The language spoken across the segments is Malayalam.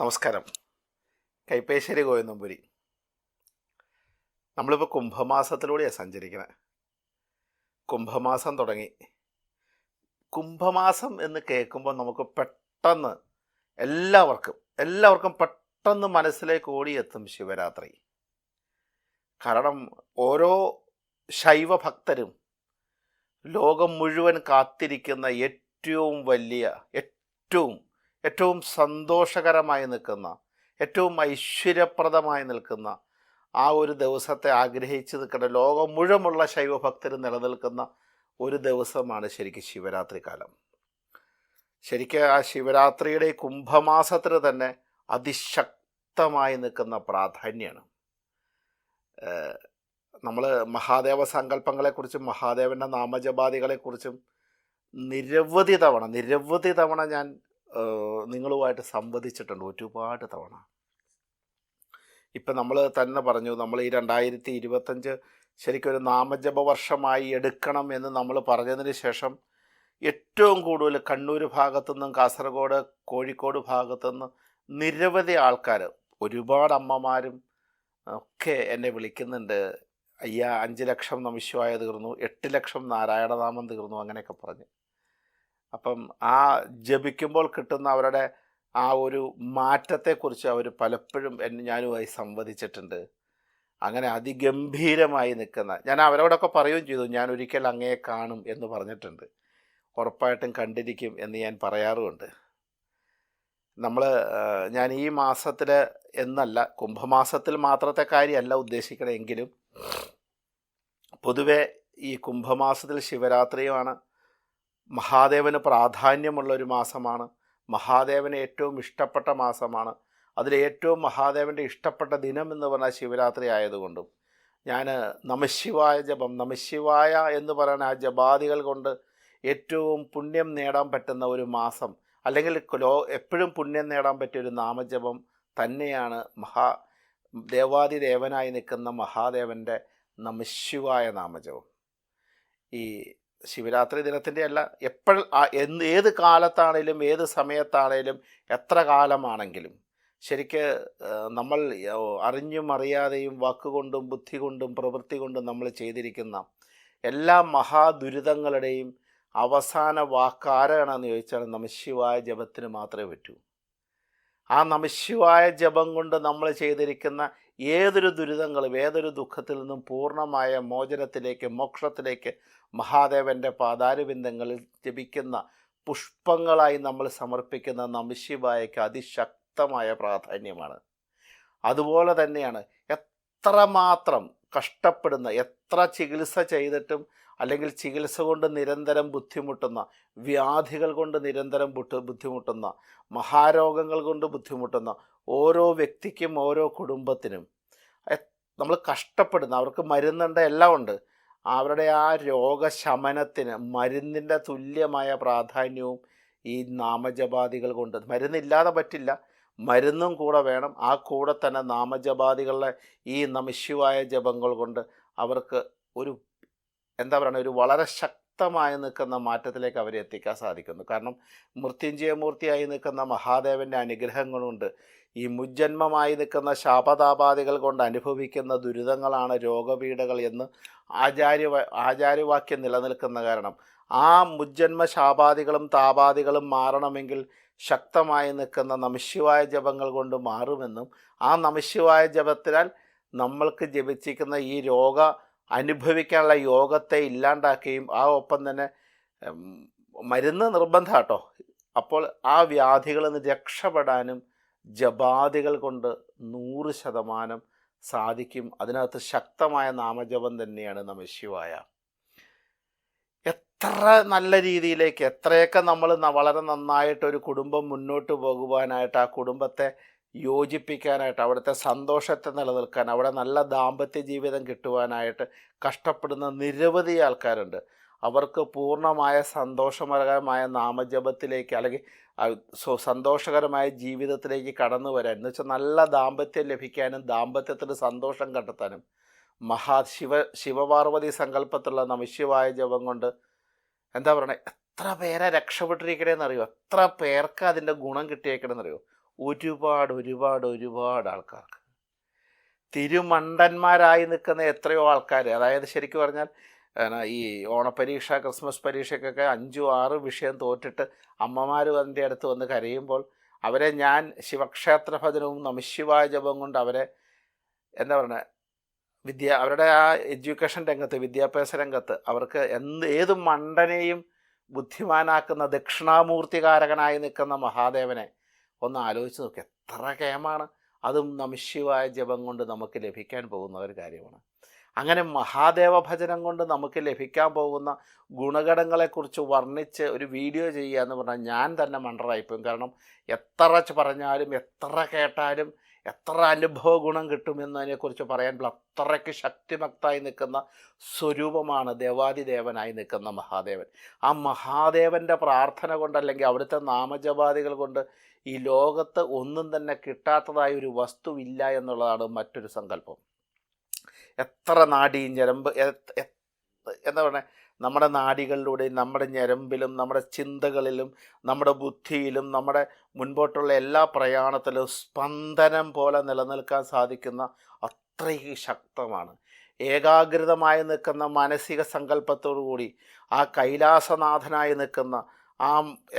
നമസ്കാരം. കൈപ്പേശ്ശേരി ഗോവിന്ദമ്പുരി നമ്മളിപ്പോൾ കുംഭമാസത്തിലൂടെയാണ് സഞ്ചരിക്കുന്നത് കുംഭമാസം തുടങ്ങി. കുംഭമാസം എന്ന് കേൾക്കുമ്പോൾ നമുക്ക് പെട്ടെന്ന് എല്ലാവർക്കും എല്ലാവർക്കും പെട്ടെന്ന് മനസ്സിലേക്ക് ഓടിയെത്തും ശിവരാത്രി. കാരണം ഓരോ ശൈവ ഭക്തരും ലോകം മുഴുവൻ കാത്തിരിക്കുന്ന ഏറ്റവും വലിയ ഏറ്റവും ഏറ്റവും സന്തോഷകരമായി നിൽക്കുന്ന ഏറ്റവും ഐശ്വര്യപ്രദമായി നിൽക്കുന്ന ആ ഒരു ദിവസത്തെ ആഗ്രഹിച്ച് നിൽക്കുന്ന ലോകം മുഴുവനുള്ള ശൈവഭക്തർ നിലനിൽക്കുന്ന ഒരു ദിവസമാണ് ശരിക്കും ശിവരാത്രി കാലം. ശരിക്കും ആ ശിവരാത്രിയുടെ കുംഭമാസത്തിന് തന്നെ അതിശക്തമായി നിൽക്കുന്ന പ്രാധാന്യമാണ് നമ്മൾ മഹാദേവ സങ്കല്പങ്ങളെക്കുറിച്ചും മഹാദേവന്റെ നാമജപാദികളെക്കുറിച്ചും നിരവധി തവണ നിരവധി തവണ ഞാൻ നിങ്ങളുമായിട്ട് സംവദിച്ചിട്ടുണ്ട് ഒരുപാട് തവണ. ഇപ്പം നമ്മൾ തന്നെ പറഞ്ഞു നമ്മൾ ഈ രണ്ടായിരത്തി ഇരുപത്തഞ്ച് ശരിക്കും ഒരു നാമജപ വർഷമായി എടുക്കണം എന്ന് നമ്മൾ പറഞ്ഞതിന് ശേഷം ഏറ്റവും കൂടുതൽ കണ്ണൂർ ഭാഗത്തുനിന്നും കാസർഗോഡ് കോഴിക്കോട് ഭാഗത്തുനിന്ന് നിരവധി ആൾക്കാർ ഒരുപാട് അമ്മമാരും ഒക്കെ എന്നെ വിളിക്കുന്നുണ്ട്. അയ്യാ അഞ്ച് ലക്ഷം നമിശ്വായ തീർന്നു എട്ട് ലക്ഷം നാരായണനാമം തീർന്നു അങ്ങനെയൊക്കെ പറഞ്ഞ്. അപ്പം ആ ജപിക്കുമ്പോൾ കിട്ടുന്ന അവരുടെ ആ ഒരു മാറ്റത്തെക്കുറിച്ച് അവർ പലപ്പോഴും എന്നെ ഞാനുമായി സംവദിച്ചിട്ടുണ്ട്. അങ്ങനെ അതിഗംഭീരമായി നിൽക്കുന്ന ഞാൻ അവരോടൊക്കെ പറയുകയും ചെയ്തു ഞാൻ ഒരിക്കൽ അങ്ങയെ കാണും എന്ന് പറഞ്ഞിട്ടുണ്ട്. ഉറപ്പായിട്ടും കണ്ടിരിക്കും എന്ന് ഞാൻ പറയാറുമുണ്ട്. നമ്മൾ ഞാൻ ഈ മാസത്തിൽ എന്നല്ല കുംഭമാസത്തിൽ മാത്രത്തെ കാര്യമല്ല ഉദ്ദേശിക്കണമെങ്കിലും പൊതുവെ ഈ കുംഭമാസത്തിൽ ശിവരാത്രിയുമാണ് മഹാദേവന് പ്രാധാന്യമുള്ള ഒരു മാസമാണ്. മഹാദേവന് ഏറ്റവും ഇഷ്ടപ്പെട്ട മാസമാണ്. അതിൽ ഏറ്റവും മഹാദേവന്റെ ഇഷ്ടപ്പെട്ട ദിനം എന്ന് പറഞ്ഞാൽ ശിവരാത്രി ആയതുകൊണ്ടും ഞാൻ നമശിവായ ജപം നമശിവായ എന്ന് പറയുന്ന ആ ജപാദികൾ കൊണ്ട് ഏറ്റവും പുണ്യം നേടാൻ പറ്റുന്ന ഒരു മാസം അല്ലെങ്കിൽ ലോ എപ്പോഴും പുണ്യം നേടാൻ പറ്റിയ ഒരു നാമജപം തന്നെയാണ് മഹാ ദേവാദിദേവനായി നിൽക്കുന്ന മഹാദേവന്റെ നമശിവായ നാമജപം. ഈ ശിവരാത്രി ദിനത്തിന്റെ അല്ല എപ്പോൾ എന്ത് ഏത് കാലത്താണേലും ഏത് സമയത്താണേലും എത്ര കാലമാണെങ്കിലും. ശരിക്ക് നമ്മൾ അറിഞ്ഞും അറിയാതെയും വാക്കുകൊണ്ടും ബുദ്ധി കൊണ്ടും പ്രവൃത്തി കൊണ്ടും നമ്മൾ ചെയ്തിരിക്കുന്ന എല്ലാ മഹാദുരിതങ്ങളുടെയും അവസാന വാക്കാരാണെന്ന് ചോദിച്ചാൽ നമശിവായ ജപത്തിന് മാത്രമേ പറ്റൂ. ആ നമശിവായ ജപം കൊണ്ട് നമ്മൾ ചെയ്തിരിക്കുന്ന ഏതൊരു ദുരിതങ്ങളും ഏതൊരു ദുഃഖത്തിൽ നിന്നും പൂർണമായ മോചനത്തിലേക്ക് മോക്ഷത്തിലേക്ക് മഹാദേവന്റെ പാതാരബിന്ദങ്ങളിൽ ജപിക്കുന്ന പുഷ്പങ്ങളായി നമ്മൾ സമർപ്പിക്കുന്ന നമശിവായയ്ക്ക് അതിശക്തമായ പ്രാധാന്യമാണ്. അതുപോലെ തന്നെയാണ് എത്രമാത്രം കഷ്ടപ്പെടുന്ന എത്ര ചികിത്സ ചെയ്തിട്ടും അല്ലെങ്കിൽ ചികിത്സ കൊണ്ട് നിരന്തരം ബുദ്ധിമുട്ടുന്ന വ്യാധികൾ കൊണ്ട് നിരന്തരം ബുദ്ധിമുട്ടുന്ന മഹാരോഗങ്ങൾ കൊണ്ട് ബുദ്ധിമുട്ടുന്ന ഓരോ വ്യക്തിക്കും ഓരോ കുടുംബത്തിനും. നമ്മൾ കഷ്ടപ്പെടുന്ന അവർക്ക് മരുന്നുണ്ട് എല്ലാം ഉണ്ട്. അവരുടെ ആ രോഗശമനത്തിന് മരുന്നിന്റെ തുല്യമായ പ്രാധാന്യവും ഈ നാമജപാദികൾ കൊണ്ട്. മരുന്നില്ലാതെ പറ്റില്ല. മരുന്നും കൂടെ വേണം. ആ കൂടെ തന്നെ നാമജപാദികളുടെ ഈ നമശിവായ ജപങ്ങൾ കൊണ്ട് അവർക്ക് ഒരു എന്താ പറയുക ഒരു വളരെ ശക്തമായി നിൽക്കുന്ന മാറ്റത്തിലേക്ക് അവരെ എത്തിക്കാൻ സാധിക്കുന്നു. കാരണം മൃത്യുഞ്ജയമൂർത്തിയായി നിൽക്കുന്ന മഹാദേവന്റെ അനുഗ്രഹങ്ങളുണ്ട്. ഈ മുജ്ജന്മമായി നിൽക്കുന്ന ശാപതാപാദികൾ കൊണ്ട് അനുഭവിക്കുന്ന ദുരിതങ്ങളാണ് രോഗപീഠകൾ എന്ന് ആചാര്യ ആചാര്യവാക്യം നിലനിൽക്കുന്ന കാരണം. ആ മുജ്ജന്മ ശാപാദികളും താപാദികളും മാറണമെങ്കിൽ ശക്തമായി നിൽക്കുന്ന നമശിവായ ജപങ്ങൾ കൊണ്ട് മാറുമെന്നും ആ നമശിവായ ജപത്തിനാൽ നമ്മൾക്ക് ജപിച്ചിരിക്കുന്ന ഈ രോഗ അനുഭവിക്കാനുള്ള യോഗത്തെ ഇല്ലാണ്ടാക്കുകയും ആ ഒപ്പം തന്നെ മരുന്ന് നിർബന്ധമാട്ടോ. അപ്പോൾ ആ വ്യാധികളിൽ നിന്ന് രക്ഷപ്പെടാനും ജപാദികൾ കൊണ്ട് നൂറ് ശതമാനം സാധിക്കും. അതിനകത്ത് ശക്തമായ നാമജപം തന്നെയാണ് നമശിവായ എത്ര നല്ല രീതിയിലേക്ക് എത്രയൊക്കെ നമ്മൾ വളരെ നന്നായിട്ട് ഒരു കുടുംബം മുന്നോട്ട് പോകുവാനായിട്ട് ആ കുടുംബത്തെ യോജിപ്പിക്കാനായിട്ട് അവിടുത്തെ സന്തോഷത്തെ നിലനിൽക്കാൻ അവിടെ നല്ല ദാമ്പത്യ ജീവിതം കിട്ടുവാനായിട്ട് കഷ്ടപ്പെടുന്ന നിരവധി ആൾക്കാരുണ്ട്. അവർക്ക് പൂർണമായ സന്തോഷകരമായ നാമജപത്തിലേക്ക് അല്ലെങ്കിൽ സന്തോഷകരമായ ജീവിതത്തിലേക്ക് കടന്നു വരാൻ. എന്ന് വെച്ചാൽ നല്ല ദാമ്പത്യം ലഭിക്കാനും ദാമ്പത്യത്തിന് സന്തോഷം കണ്ടെത്താനും മഹാ ശിവ ശിവപാർവതി സങ്കല്പത്തിലുള്ള നമശിവായ ജപം കൊണ്ട് എന്താ പറയണേ? എത്ര പേരെ രക്ഷപ്പെട്ടിരിക്കണേന്നറിയോ? എത്ര പേർക്ക് അതിന്റെ ഗുണം കിട്ടിയേക്കണമെന്നറിയോ ഒരുപാട് ഒരുപാട് ഒരുപാട് ആൾക്കാർക്ക്. തിരുമണ്ടന്മാരായി നിൽക്കുന്ന എത്രയോ ആൾക്കാർ അതായത് ശരിക്കും പറഞ്ഞാൽ ഈ ഓണപ്പരീക്ഷ ക്രിസ്മസ് പരീക്ഷയ്ക്കൊക്കെ അഞ്ചും ആറും വിഷയം തോറ്റിട്ട് അമ്മമാർ അതിന്റെ അടുത്ത് വന്ന് കരയുമ്പോൾ അവരെ ഞാൻ ശിവക്ഷേത്ര ഭജനവും നമശിവായ ജപം കൊണ്ട് അവരെ എന്താ പറയുക വിദ്യ അവരുടെ ആ എഡ്യൂക്കേഷൻ രംഗത്ത് വിദ്യാഭ്യാസ രംഗത്ത് അവർക്ക് എന്ത് ഏത് മണ്ടനെയും ബുദ്ധിമാനാക്കുന്ന ദക്ഷിണാമൂർത്തികാരകനായി നിൽക്കുന്ന മഹാദേവനെ ഒന്ന് ആലോചിച്ച് നോക്കി. എത്ര കേമാണ് അതും നമശിവായ ജപം കൊണ്ട് നമുക്ക് ലഭിക്കാൻ പോകുന്ന ഒരു കാര്യമാണ്. അങ്ങനെ മഹാദേവ ഭജനം കൊണ്ട് നമുക്ക് ലഭിക്കാൻ പോകുന്ന ഗുണഗണങ്ങളെക്കുറിച്ച് വർണിച്ച് ഒരു വീഡിയോ ചെയ്യുക എന്ന് പറഞ്ഞാൽ ഞാൻ തന്നെ മണ്ടറായിപ്പോയും കാരണം എത്ര പറഞ്ഞാലും എത്ര കേട്ടാലും എത്ര അനുഭവ ഗുണം കിട്ടുമെന്നതിനെക്കുറിച്ച് പറയാൻ അത്രയ്ക്ക് ശക്തിമക്തായി നിൽക്കുന്ന സ്വരൂപമാണ് ദേവാദിദേവനായി നിൽക്കുന്ന മഹാദേവൻ. ആ മഹാദേവന്റെ പ്രാർത്ഥന കൊണ്ട് അല്ലെങ്കിൽ അവിടുത്തെ നാമജപാദികൾ കൊണ്ട് ഈ ലോകത്ത് ഒന്നും തന്നെ കിട്ടാത്തതായ ഒരു വസ്തുവില്ല എന്നുള്ളതാണ് മറ്റൊരു സങ്കല്പം. എത്ര നാടിയും ഞരമ്പ് എന്താ പറയുക നമ്മുടെ നാടികളിലൂടെയും നമ്മുടെ ഞരമ്പിലും നമ്മുടെ ചിന്തകളിലും നമ്മുടെ ബുദ്ധിയിലും നമ്മുടെ മുൻപോട്ടുള്ള എല്ലാ പ്രയാണത്തിലും സ്പന്ദനം പോലെ നിലനിൽക്കാൻ സാധിക്കുന്ന അത്രയും ശക്തമാണ്. ഏകാഗ്രതമായി നിൽക്കുന്ന മാനസിക കൂടി ആ കൈലാസനാഥനായി നിൽക്കുന്ന ആ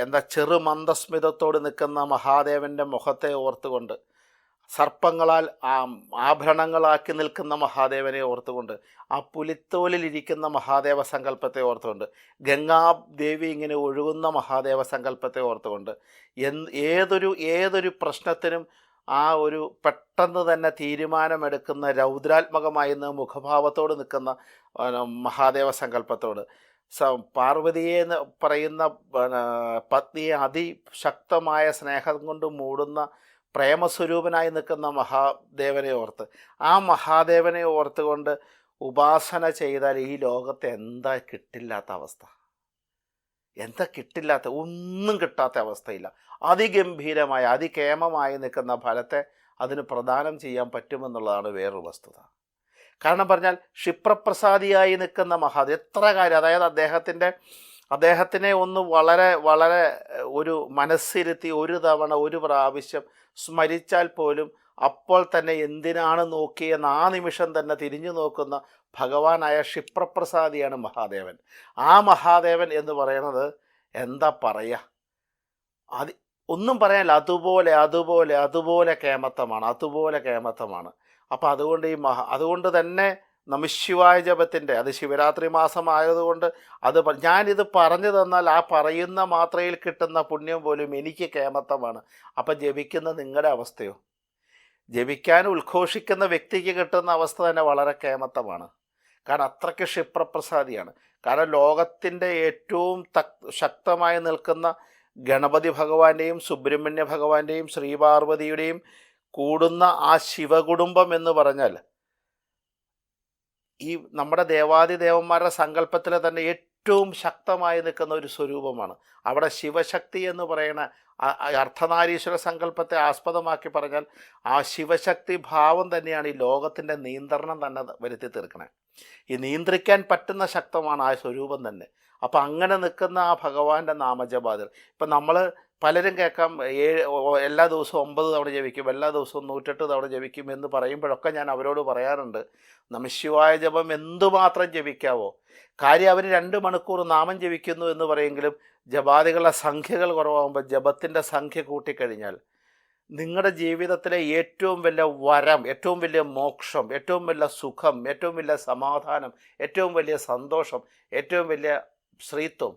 എന്താ ചെറു മന്ദസ്മിതത്തോട് നിൽക്കുന്ന മഹാദേവന്റെ മുഖത്തെ ഓർത്തുകൊണ്ട് സർപ്പങ്ങളാൽ ആഭരണങ്ങളാക്കി നിൽക്കുന്ന മഹാദേവനെ ഓർത്തുകൊണ്ട് ആ പുലിത്തോലിലിരിക്കുന്ന മഹാദേവ സങ്കല്പത്തെ ഓർത്തുകൊണ്ട് ഗംഗാദേവി ഇങ്ങനെ ഒഴുകുന്ന മഹാദേവ സങ്കല്പത്തെ ഓർത്തുകൊണ്ട് ഏതൊരു ഏതൊരു പ്രശ്നത്തിനും ആ ഒരു പെട്ടെന്ന് തന്നെ തീരുമാനമെടുക്കുന്ന രൗദ്രാത്മകമായി നിന്ന് മുഖഭാവത്തോട് നിൽക്കുന്ന മഹാദേവ സങ്കല്പത്തോട്. സ പാർവതിയെ എന്ന് പറയുന്ന പത്നിയെ അതിശക്തമായ സ്നേഹം കൊണ്ട് മൂടുന്ന പ്രേമസ്വരൂപനായി നിൽക്കുന്ന മഹാദേവനെ ഓർത്ത് ആ മഹാദേവനെ ഓർത്തുകൊണ്ട് ഉപാസന ചെയ്താൽ ഈ ലോകത്തെ എന്താ കിട്ടില്ലാത്ത അവസ്ഥ? എന്താ കിട്ടില്ലാത്ത ഒന്നും കിട്ടാത്ത അവസ്ഥയില്ല. അതിഗംഭീരമായ അതികേമമായി നിൽക്കുന്ന ഫലത്തെ അതിന് പ്രദാനം ചെയ്യാൻ പറ്റുമെന്നുള്ളതാണ് വേറൊരു വസ്തുത. കാരണം പറഞ്ഞാൽ ക്ഷിപ്രപ്രസാദിയായി നിൽക്കുന്ന മഹാദേവ് എത്ര കാര്യം അതായത് അദ്ദേഹത്തിന്റെ അദ്ദേഹത്തിനെ ഒന്ന് വളരെ വളരെ ഒരു മനസ്സിരുത്തി ഒരു തവണ ഒരു പ്രാവശ്യം സ്മരിച്ചാൽ പോലും അപ്പോൾ തന്നെ എന്തിനാണ് നോക്കിയെന്ന് ആ നിമിഷം തന്നെ തിരിഞ്ഞു നോക്കുന്ന ഭഗവാനായ ക്ഷിപ്രപ്രസാദിയാണ് മഹാദേവൻ. ആ മഹാദേവൻ എന്ന് പറയുന്നത് എന്താ പറയുക അത് ഒന്നും പറയാനില്ല. അതുപോലെ അതുപോലെ അതുപോലെ കേമത്തമാണ് അതുപോലെ കേമത്തമാണ് അപ്പോൾ അതുകൊണ്ട് ഈ മഹാ അതുകൊണ്ട് തന്നെ നമശിവായ ജപത്തിന്റെ അത് ശിവരാത്രി മാസമായതുകൊണ്ട് അത് ഞാനിത് പറഞ്ഞു തന്നാൽ ആ പറയുന്ന മാത്രയിൽ കിട്ടുന്ന പുണ്യം പോലും എനിക്ക് കേമത്തമാണ്. അപ്പം ജപിക്കുന്ന നിങ്ങളുടെ അവസ്ഥയോ? ജപിക്കാൻ ഉദ്ഘോഷിക്കുന്ന വ്യക്തിക്ക് കിട്ടുന്ന അവസ്ഥ തന്നെ വളരെ കേമത്തമാണ്. കാരണം അത്രയ്ക്ക് ക്ഷിപ്രപ്രസാദിയാണ്. കാരണം ലോകത്തിന്റെ ഏറ്റവും ശക്തമായി നിൽക്കുന്ന ഗണപതി ഭഗവാന്റെയും സുബ്രഹ്മണ്യ ഭഗവാന്റെയും ശ്രീപാർവതിയുടെയും കൂടുന്ന ആ ശിവകുടുംബം എന്ന് പറഞ്ഞാൽ ഈ നമ്മുടെ ദേവാദി ദേവന്മാരുടെ സങ്കല്പത്തിലെ തന്നെ ഏറ്റവും ശക്തമായി നിൽക്കുന്ന ഒരു സ്വരൂപമാണ്. അവിടെ ശിവശക്തി എന്ന് പറയുന്ന അർത്ഥനാരീശ്വര സങ്കല്പത്തെ ആസ്പദമാക്കി പറഞ്ഞാൽ ആ ശിവശക്തി ഭാവം തന്നെയാണ് ഈ ലോകത്തിന്റെ നിയന്ത്രണം തന്നെ വരുത്തി തീർക്കണേ. ഈ നിയന്ത്രിക്കാൻ പറ്റുന്ന ശക്തമാണ് ആ സ്വരൂപം തന്നെ. അപ്പം അങ്ങനെ നിൽക്കുന്ന ആ ഭഗവാന്റെ നാമജപാതിർ ഇപ്പം നമ്മൾ പലരും കേൾക്കാം ഏഴ് എല്ലാ ദിവസവും ഒമ്പത് തവണ ജപിക്കും എല്ലാ ദിവസവും നൂറ്റെട്ട് തവണ ജപിക്കും എന്ന് പറയുമ്പോഴൊക്കെ ഞാൻ അവരോട് പറയാറുണ്ട് നമശിവായ ജപം എന്തുമാത്രം ജപിക്കാവോ? കാര്യം അവർ രണ്ട് മണിക്കൂർ നാമം ജപിക്കുന്നു എന്ന് പറയെങ്കിലും ജപാദികളുടെ സംഖ്യകൾ കുറവാകുമ്പോൾ ജപത്തിന്റെ സംഖ്യ കൂട്ടിക്കഴിഞ്ഞാൽ നിങ്ങളുടെ ജീവിതത്തിലെ ഏറ്റവും വലിയ വരം ഏറ്റവും വലിയ മോക്ഷം ഏറ്റവും വലിയ സുഖം ഏറ്റവും വലിയ സമാധാനം ഏറ്റവും വലിയ സന്തോഷം ഏറ്റവും വലിയ ശ്രീത്വം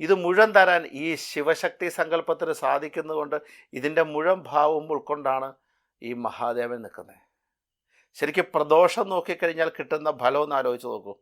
ഇത് മുഴുവൻ തരാൻ ഈ ശിവശക്തി സങ്കല്പത്തിന് സാധിക്കുന്നതുകൊണ്ട് ഇതിന്റെ മുഴുവൻ ഭാവവും ഉൾക്കൊണ്ടാണ് ഈ മഹാദേവൻ നിൽക്കുന്നത്. ശരിക്കും പ്രദോഷം നോക്കിക്കഴിഞ്ഞാൽ കിട്ടുന്ന ഫലം ഒന്ന് ആലോചിച്ച് നോക്കൂ.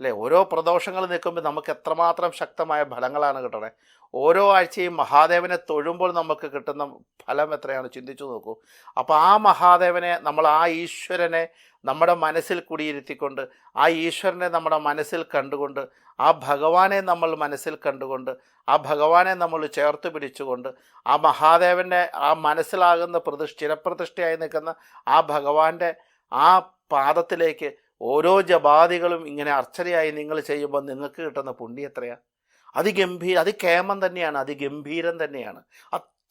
അല്ലേ? ഓരോ പ്രദോഷങ്ങൾ നിൽക്കുമ്പോൾ നമുക്ക് എത്രമാത്രം ശക്തമായ ഫലങ്ങളാണ് കിട്ടണേ? ഓരോ ആഴ്ചയും മഹാദേവനെ തൊഴുമ്പോൾ നമുക്ക് കിട്ടുന്ന ഫലം എത്രയാണ്? ചിന്തിച്ചു നോക്കൂ. അപ്പോൾ ആ മഹാദേവനെ നമ്മൾ ആ ഈശ്വരനെ നമ്മുടെ മനസ്സിൽ കുടിയിരുത്തിക്കൊണ്ട് ആ ഈശ്വരനെ നമ്മുടെ മനസ്സിൽ കണ്ടുകൊണ്ട് ആ ഭഗവാനെ നമ്മൾ മനസ്സിൽ കണ്ടുകൊണ്ട് ആ ഭഗവാനെ നമ്മൾ ചേർത്ത് പിടിച്ചുകൊണ്ട് ആ മഹാദേവന്റെ ആ മനസ്സിലാകുന്ന പ്രതിഷ്ഠ ചിരപ്രതിഷ്ഠയായി നിൽക്കുന്ന ആ ഭഗവാന്റെ ആ പാദത്തിലേക്ക് ഓരോ ജപാദികളും ഇങ്ങനെ അർച്ചനയായി നിങ്ങൾ ചെയ്യുമ്പോൾ നിങ്ങൾക്ക് കിട്ടുന്ന പുണ്യം എത്രയാ? അതിഗംഭീര അതികേമം തന്നെയാണ് അതിഗംഭീരം തന്നെയാണ്.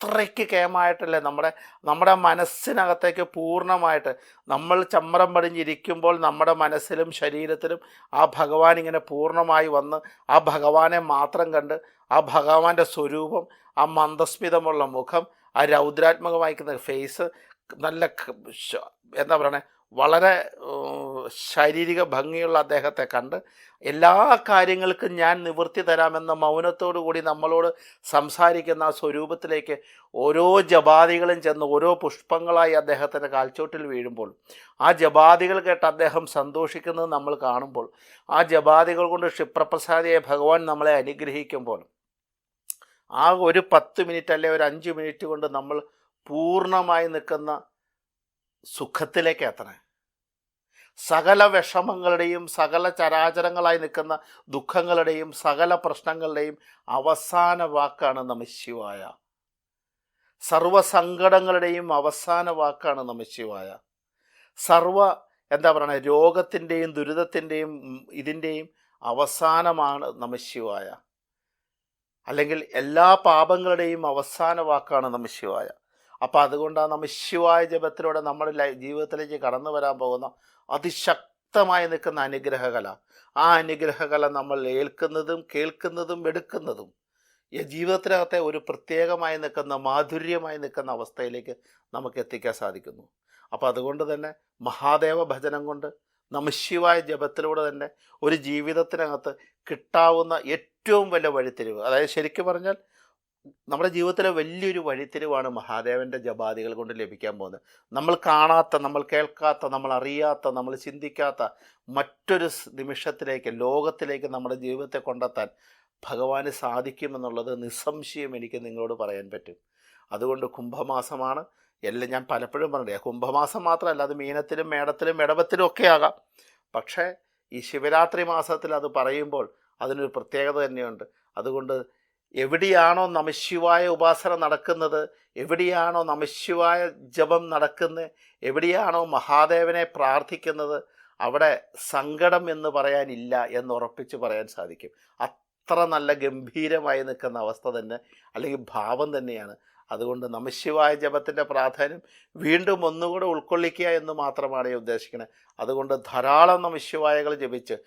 അത്രയ്ക്ക് കേമായിട്ടല്ലേ നമ്മുടെ നമ്മുടെ മനസ്സിനകത്തേക്ക് പൂർണമായിട്ട് നമ്മൾ ചമ്മരം പടിഞ്ഞിരിക്കുമ്പോൾ നമ്മുടെ മനസ്സിലും ശരീരത്തിലും ആ ഭഗവാൻ ഇങ്ങനെ പൂർണമായി വന്ന് ആ ഭഗവാനെ മാത്രം കണ്ട് ആ ഭഗവാന്റെ സ്വരൂപം ആ മന്ദസ്മിതമുള്ള മുഖം ആ രൗദ്രാത്മകമായിരിക്കുന്ന ഫേസ് നല്ല എന്താ പറയണേ? വളരെ ശാരീരിക ഭംഗിയുള്ള അദ്ദേഹത്തെ കണ്ട് എല്ലാ കാര്യങ്ങൾക്കും ഞാൻ നിവൃത്തി തരാമെന്ന മൗനത്തോടു കൂടി നമ്മളോട് സംസാരിക്കുന്ന ആ സ്വരൂപത്തിലേക്ക് ഓരോ ജപാദികളും ചെന്ന് ഓരോ പുഷ്പങ്ങളായി അദ്ദേഹത്തിന്റെ കാൽച്ചോട്ടിൽ വീഴുമ്പോൾ ആ ജപാദികൾ കേട്ട് അദ്ദേഹം സന്തോഷിക്കുന്നത് നമ്മൾ കാണുമ്പോൾ ആ ജപാദികൾ കൊണ്ട് ക്ഷിപ്രപ്രസാദിയെ ഭഗവാൻ നമ്മളെ അനുഗ്രഹിക്കുമ്പോൾ ആ ഒരു പത്ത് മിനിറ്റ് അല്ലെ ഒരു അഞ്ച് മിനിറ്റ് കൊണ്ട് നമ്മൾ പൂർണമായി നിൽക്കുന്ന സുഖത്തിലേക്ക് എത്തണേ സകല വിഷമങ്ങളുടെയും സകല ചരാചരങ്ങളായി നിൽക്കുന്ന ദുഃഖങ്ങളുടെയും സകല പ്രശ്നങ്ങളുടെയും അവസാന വാക്കാണ് നമശിവായ സർവസങ്കടങ്ങളുടെയും അവസാന വാക്കാണ് നമശിവായ സർവ എന്താ പറയണേ രോഗത്തിന്റെയും ദുരിതത്തിന്റെയും ഇതിന്റെയും അവസാനമാണ് നമശിവായ അല്ലെങ്കിൽ എല്ലാ പാപങ്ങളുടെയും അവസാന വാക്കാണ് നമശിവായ അപ്പോൾ അതുകൊണ്ടാണ് ശിവായ ജപത്തിലൂടെ നമ്മുടെ ജീവിതത്തിലേക്ക് കടന്നു വരാൻ പോകുന്ന അതിശക്തമായി നിൽക്കുന്ന അനുഗ്രഹകല. ആ അനുഗ്രഹകല നമ്മൾ ഏൽക്കുന്നതും കേൾക്കുന്നതും എടുക്കുന്നതും ജീവിതത്തിനകത്തെ ഒരു പ്രത്യേകമായി നിൽക്കുന്ന മാധുര്യമായി നിൽക്കുന്ന അവസ്ഥയിലേക്ക് നമുക്ക് എത്തിക്കാൻ സാധിക്കുന്നു. അപ്പോൾ അതുകൊണ്ട് തന്നെ മഹാദേവ ഭജനം കൊണ്ട് നമശിവായ ജപത്തിലൂടെ തന്നെ ഒരു ജീവിതത്തിനകത്ത് കിട്ടാവുന്ന ഏറ്റവും വലിയ വഴിത്തിരിവ്. അതായത് ശരിക്കും പറഞ്ഞാൽ നമ്മുടെ ജീവിതത്തിലെ വലിയൊരു വഴിത്തിരിവാണ് മഹാദേവന്റെ ജപാദികൾ കൊണ്ട് ലഭിക്കാൻ പോകുന്നത്. നമ്മൾ കാണാത്ത നമ്മൾ കേൾക്കാത്ത നമ്മൾ അറിയാത്ത നമ്മൾ ചിന്തിക്കാത്ത മറ്റൊരു നിമിഷത്തിലേക്ക് ലോകത്തിലേക്ക് നമ്മുടെ ജീവിതത്തെ കൊണ്ടെത്താൻ ഭഗവാന് സാധിക്കുമെന്നുള്ളത് നിസ്സംശയം എനിക്ക് നിങ്ങളോട് പറയാൻ പറ്റും. അതുകൊണ്ട് കുംഭമാസമാണ്. എല്ലാം ഞാൻ പലപ്പോഴും പറഞ്ഞില്ല കുംഭമാസം മാത്രമല്ല അത് മീനത്തിലും മേടത്തിലും ഇടവത്തിലും ഒക്കെ ആകാം. പക്ഷേ ഈ ശിവരാത്രി മാസത്തിൽ അത് പറയുമ്പോൾ അതിനൊരു പ്രത്യേകത തന്നെയുണ്ട്. അതുകൊണ്ട് എവിടെയാണോ നമശിവായ ഉപാസന നടക്കുന്നത്? എവിടെയാണോ നമശിവായ ജപം നടക്കുന്നത് എവിടെയാണോ മഹാദേവനെ പ്രാർത്ഥിക്കുന്നത്? അവിടെ സങ്കടം എന്ന് പറയാനില്ല എന്ന് ഉറപ്പിച്ച് പറയാൻ സാധിക്കും. അത്ര നല്ല ഗംഭീരമായി നിൽക്കുന്ന അവസ്ഥ തന്നെ അല്ലെങ്കിൽ ഭാവം തന്നെയാണ്. അതുകൊണ്ട് നമശിവായ ജപത്തിന്റെ പ്രാധാന്യം വീണ്ടും ഒന്നുകൂടെ ഉൾക്കൊള്ളിക്കുക എന്ന് മാത്രമാണ് ഞാൻ ഉദ്ദേശിക്കുന്നത് അതുകൊണ്ട് ധാരാളം നമശിവായകൾ ജപിച്ച്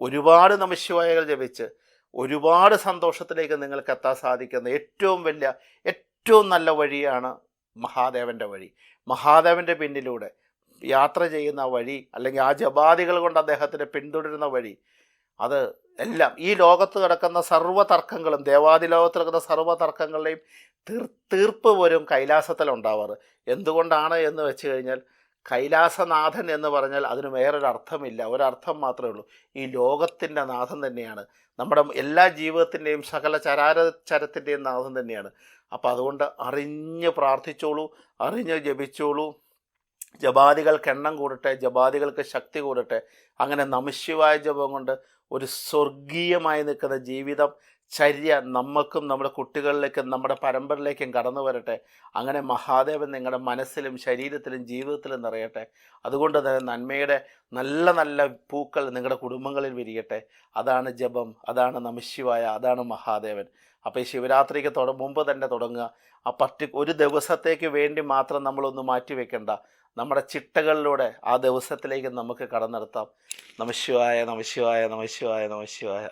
ഒരുപാട് നമശിവായകൾ ജപിച്ച് ഒരുപാട് സന്തോഷത്തിലേക്ക് നിങ്ങൾക്ക് എത്താൻ സാധിക്കുന്ന ഏറ്റവും വലിയ ഏറ്റവും നല്ല വഴിയാണ് മഹാദേവന്റെ വഴി. മഹാദേവന്റെ പിന്നിലൂടെ യാത്ര ചെയ്യുന്ന വഴി അല്ലെങ്കിൽ ആ ജപാദികൾ കൊണ്ട് അദ്ദേഹത്തിനെ പിന്തുടരുന്ന വഴി അത് എല്ലാം ഈ ലോകത്ത് കിടക്കുന്ന സർവ തർക്കങ്ങളും ദേവാദി ലോകത്ത് കിടക്കുന്ന സർവ തർക്കങ്ങളുടെയും തീർ തീർപ്പ് പോലും കൈലാസത്തിലുണ്ടാവാറ്. എന്തുകൊണ്ടാണ് എന്ന് വെച്ച് കഴിഞ്ഞാൽ കൈലാസനാഥൻ എന്ന് പറഞ്ഞാൽ അതിന് വേറൊരർത്ഥമില്ല. ഒരർത്ഥം മാത്രമേ ഉള്ളൂ. ഈ ലോകത്തിന്റെ നാഥൻ തന്നെയാണ്. നമ്മുടെ എല്ലാ ജീവിതത്തിന്റെയും സകല ചരാരചരത്തിന്റെയും നാഥൻ തന്നെയാണ്. അപ്പോൾ അതുകൊണ്ട് അറിഞ്ഞ് പ്രാർത്ഥിച്ചോളൂ അറിഞ്ഞ് ജപിച്ചോളൂ. ജപാദികൾക്ക് എണ്ണം കൂടട്ടെ ജപാദികൾക്ക് ശക്തി കൂടട്ടെ. അങ്ങനെ നമശിവായ ജപം കൊണ്ട് ഒരു സ്വർഗീയമായി നിൽക്കുന്ന ജീവിതം ചര്യ നമുക്കും നമ്മുടെ കുട്ടികളിലേക്കും നമ്മുടെ പരമ്പരയിലേക്കും കടന്നു വരട്ടെ. അങ്ങനെ മഹാദേവൻ നിങ്ങളുടെ മനസ്സിലും ശരീരത്തിലും ജീവിതത്തിലും നിറയട്ടെ. അതുകൊണ്ട് തന്നെ നന്മയുടെ നല്ല നല്ല പൂക്കൾ നിങ്ങളുടെ കുടുംബങ്ങളിൽ വിരിയട്ടെ. അതാണ് ജപം അതാണ് നമശിവായ അതാണ് മഹാദേവൻ. അപ്പോൾ ഈ ശിവരാത്രിക്ക് തുട മുമ്പ് തന്നെ തുടങ്ങുക. ആ പർട്ടി ഒരു ദിവസത്തേക്ക് വേണ്ടി മാത്രം നമ്മളൊന്ന് മാറ്റി വെക്കണ്ട. നമ്മുടെ ചിട്ടകളിലൂടെ ആ ദിവസത്തിലേക്ക് നമുക്ക് കടന്നെടുത്താം നമശിവായ നമശിവായ നമശിവായ നമശിവായ.